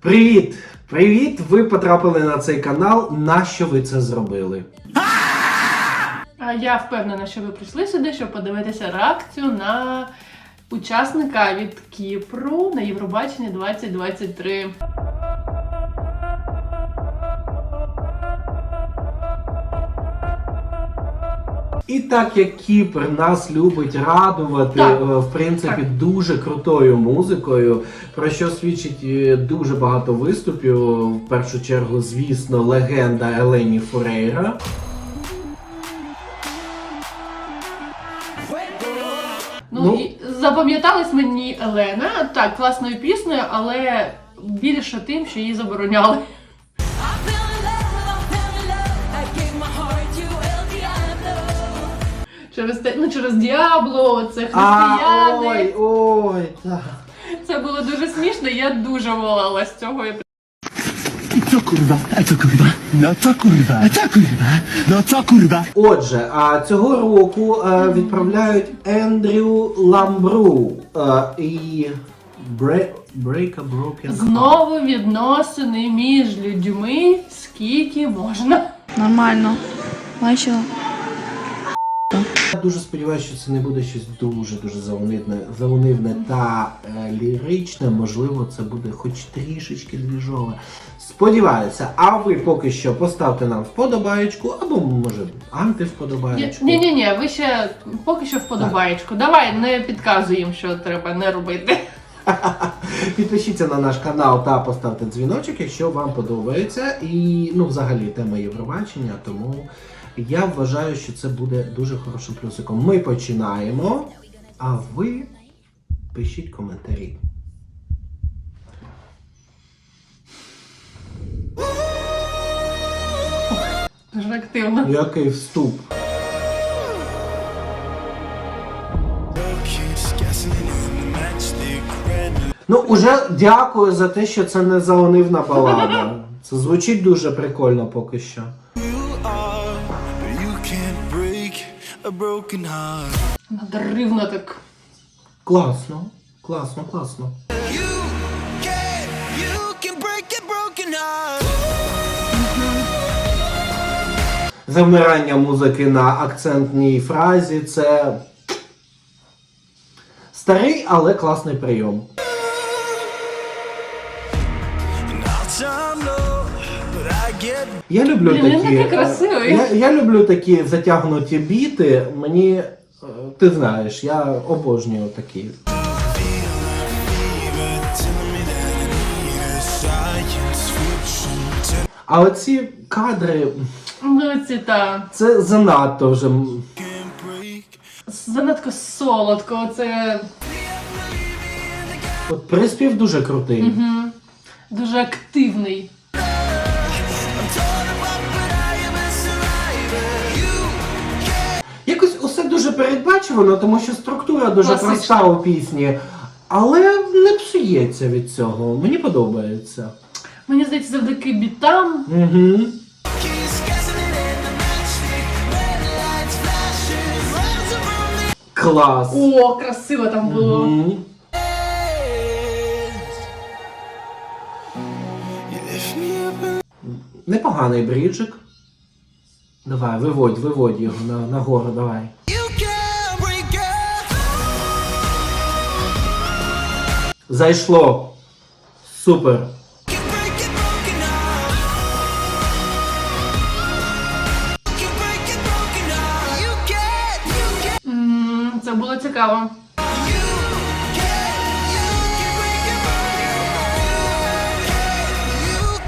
Привіт! Привіт! Ви потрапили на цей канал. Нащо ви це зробили? А я впевнена, що ви прийшли сюди, щоб подивитися реакцію на учасника від Кіпру на Євробаченні 2023. І так як Кіпр нас любить радувати, Так. е, в принципі, Так. дуже крутою музикою, про що свідчить е, дуже багато виступів. В першу чергу, звісно, легенда Елені Фурейра. Ну, Ну. і запам'яталась мені Елена так, класною піснею, але більше тим, що її забороняли. Через те, ну через Діабло, це А, християни. ой, ой, так. Це було дуже смішно. Я дуже волала з цього. Co kurwa? A co kurwa? No co kurwa? A co kurwa? No co kurwa? Отже, а цього року е, відправляють Ендрю Ламбру е, і Бре... Break a Broken Heart. Знову відносини між людьми, скільки можна. Нормально. Бачила? Я дуже сподіваюся, що це не буде щось дуже дуже заунивне, заунивне та е, ліричне. Можливо, це буде хоч трішечки двіжове. Сподіваюся, а ви поки що поставте нам вподобаєчку, або може антивподобаєчку. Ні, ні, ні, ви ще поки що вподобаєчку. Давай не підказуй їм, що треба не робити. Підпишіться на наш канал та поставте дзвіночок, якщо вам подобається. І ну, взагалі тема Євробачення, тому я вважаю, що це буде дуже хорошим плюсиком. Ми починаємо, а ви пишіть коментарі. Дуже активно. Який вступ? Ну, уже дякую за те, що це не заонивна балада. Це звучить дуже прикольно поки що. A broken heart. Надаривно так. Класно, класно, класно. You can, you can break a broken heart. Завмирання музики на акцентній фразі це старий, але класний прийом. Я люблю Блін, він такі. такий красивий. Я, я люблю такі затягнуті біти. Мені е, ти знаєш, я обожнюю такі. А оці кадри, Ну, ці та це занадто вже. м, занадто солодко. Це От приспів дуже крутий. дуже активний. Дуже передбачувано, тому що структура дуже Класично. проста у пісні, але не псується від цього. Мені подобається. Мені здається, завдяки бітам Угу. Клас. О, красиво там було. And Непоганий бріджик. Давай, виводь, виводь його на, нагору, давай. you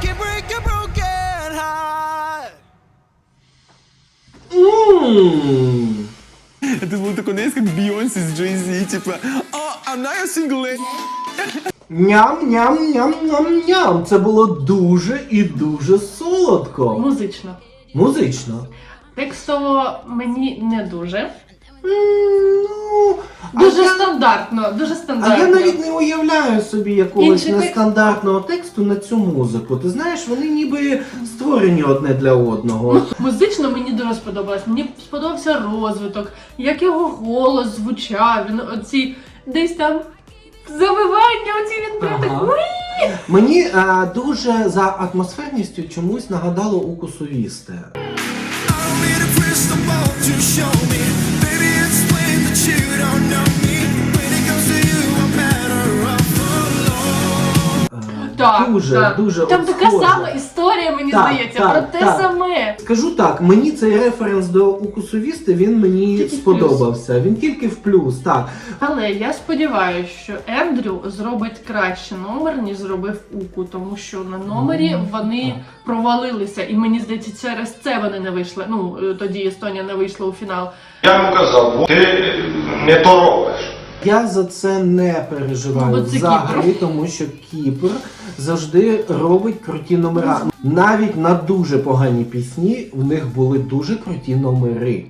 Can break a broken heart. Ммм. Это было такое, знаешь, как Бейонсе с Джей-Зи, типа, она я сингле. Ням-ням-ням-ням-ням. Це було дуже і дуже солодко. Музично. Музично. Текстово мені не дуже. М, Ну, а Дуже я- стандартно, дуже А стандартно. я навіть не уявляю собі якогось Інший текст? нестандартного тексту на цю музику. Ти знаєш, вони ніби створені одне для одного. Музично мені дуже сподобалось. Мені сподобався розвиток, як його голос звучав. Він оці десь там завивання, оці він прям так. Ага. Мені е, дуже за атмосферністю чомусь нагадало укусовісте. I Так, дуже, так. дуже Там от така схоже. сама історія, мені Так, здається, так, про те так. саме. Скажу так, мені цей референс до укусовісти він мені Тільки в сподобався. Він тільки в плюс, так. Але я сподіваюся, що Ендрю зробить краще номер, ніж зробив Уку, тому що на номері вони провалилися, і мені здається, через це вони не вийшли. Ну е, тоді Естонія не вийшла у фінал. Я йому казав, ти не то робиш. Я за це не переживаю Ну, взагалі, Кіпр. тому що Кіпр завжди робить круті номера. Навіть на дуже погані пісні в них були дуже круті номери.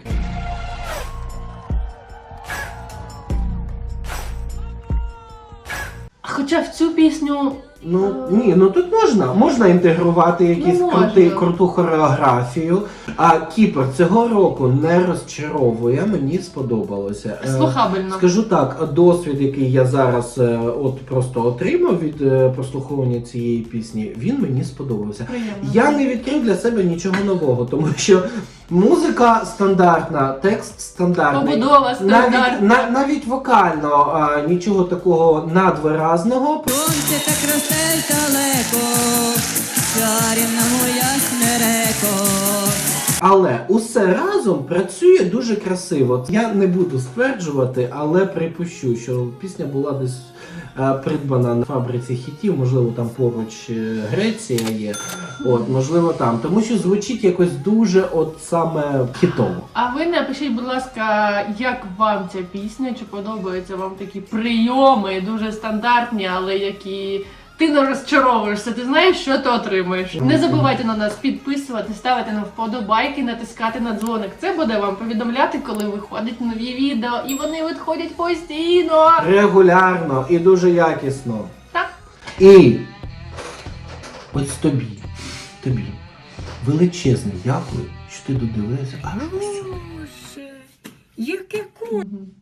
Хоча в цю пісню Ну ні, ну тут можна. Можна інтегрувати якісь Ну, крути, круту хореографію. А Кіпр цього року не розчаровує. Мені сподобалося. Е, слухабельно. Скажу так, досвід, який я зараз е, от просто отримав від е, прослуховування цієї пісні, він мені сподобався. Приємно. Я не відкрив для себе нічого нового, тому що музика стандартна, текст стандартний. Побудова стандартна. Навіть, на, навіть вокально а, нічого такого надвиразного. Сонце так росте далеко, чарівна моя смереко. Але усе разом працює дуже красиво. Я не буду стверджувати, але припущу, що пісня була десь придбана на фабриці хітів, можливо, там поруч е, Греція є. От, можливо, там. Тому що звучить якось дуже от саме хітово. А ви напишіть, будь ласка, як вам ця пісня? Чи подобаються вам такі прийоми, дуже стандартні, але які ти не розчаровуєшся, ти знаєш, що ти отримуєш. Не забувайте на нас підписувати, ставити нам вподобайки, натискати на дзвоник. Це буде вам повідомляти, коли виходять нові відео, і вони виходять постійно. Регулярно і дуже якісно. Так. І ось тобі, тобі величезне дякую, що ти додивилася аж ось сюди. Яке ку... Мгм.